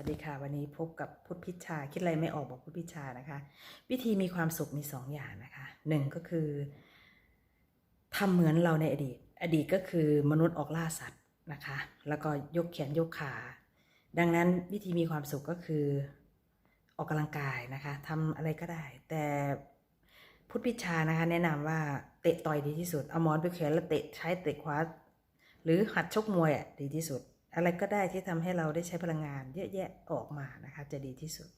วัสดีค่ะ วันนี้พบกับพุทธพิชชา คิดอะไรไม่ออกบอกพุทธพิชชานะคะ วิธีมีความสุขมีสองอย่างนะคะหนึ่งก็คือทำเหมือนเราในอดีต อดีตก็คือมนุษย์ออกล่าสัตว์นะคะ แล้วก็ยกแขนยกขา ดังนั้นวิธีมีความสุขก็คือออกกำลังกายนะคะทำอะไรก็ได้ แต่พุทธพิชชานะคะ แนะนำว่าเตะต่อยดีที่สุดเอาหมอนไปแขวนแล้วเตะใช้เตะขวาหรือหัดชกมวยอะดีที่สุด อะไรก็ได้ที่ทำให้เราได้ใช้พลังงานเยอะแยะออกมานะคะจะดีที่สุด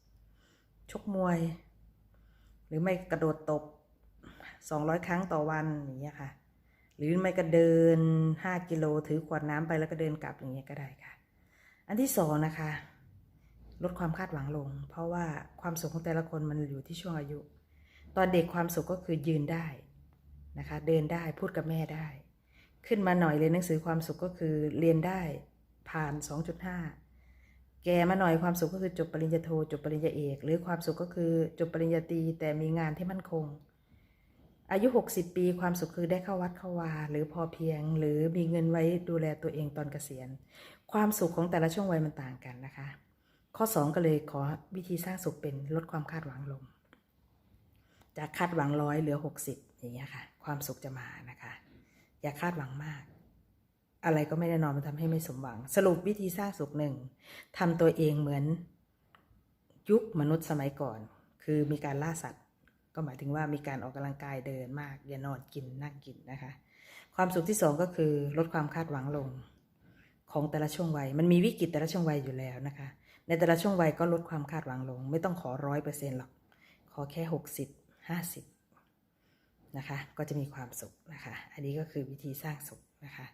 ชกมวย หรือไม่กระโดดตบ 200 ครั้งต่อวันอย่างเงี้ยค่ะ หรือไม่ก็เดิน 5 กิโลถือขวดน้ำไปแล้วก็เดินกลับอย่างเงี้ยก็ได้ค่ะ อันที่สองนะคะ ลดความคาดหวังลง เพราะว่าความสุขของแต่ละคนมันอยู่ที่ช่วงอายุ ตอนเด็กความสุขก็คือยืนได้นะคะ เดินได้พูดกับแม่ได้ ขึ้นมาหน่อยเรียนหนังสือความสุขก็คือเรียนได้ ผ่าน 2.5 แกมาหน่อยความสุขก็คือจบปริญญาโทจบปริญญาเอก หรือความสุขก็คือจบปริญญาตรีแต่มีงานที่มั่นคง อายุ 60 ปีความสุขคือได้เข้าวัดเข้าวา หรือพอเพียง หรือมีเงินไว้ดูแลตัวเองตอนเกษียณ ความสุขของแต่ละช่วงวัยมันต่างกันนะคะ ข้อ 2 ก็เลยขอวิธีสร้างสุขเป็นลดความคาดหวังลง จากคาดหวังร้อยเหลือ 60 อย่างเงี้ยค่ะ ความสุขจะมานะคะ อย่าคาดหวังมาก อะไรก็ไม่แน่นอนมันทำให้ไม่สมหวัง สรุปวิธีสร้างสุขหนึ่งทำตัวเองเหมือนยุคมนุษย์สมัยก่อน คือมีการล่าสัตว์ ก็หมายถึงว่ามีการออกกำลังกายเดินมากอย่านอนกินนั่งกินนะคะ ความสุขที่สองก็คือลดความคาดหวังลงของแต่ละช่วงวัย มันมีวิกฤตแต่ละช่วงวัยอยู่แล้วนะคะ ในแต่ละช่วงวัยก็ลดความคาดหวังลง ไม่ต้องขอร้อยเปอร์เซ็นต์หรอก ขอแค่หกสิบห้าสิบนะคะ ก็จะมีความสุขนะคะ อันนี้ก็คือวิธีสร้างสุขนะคะ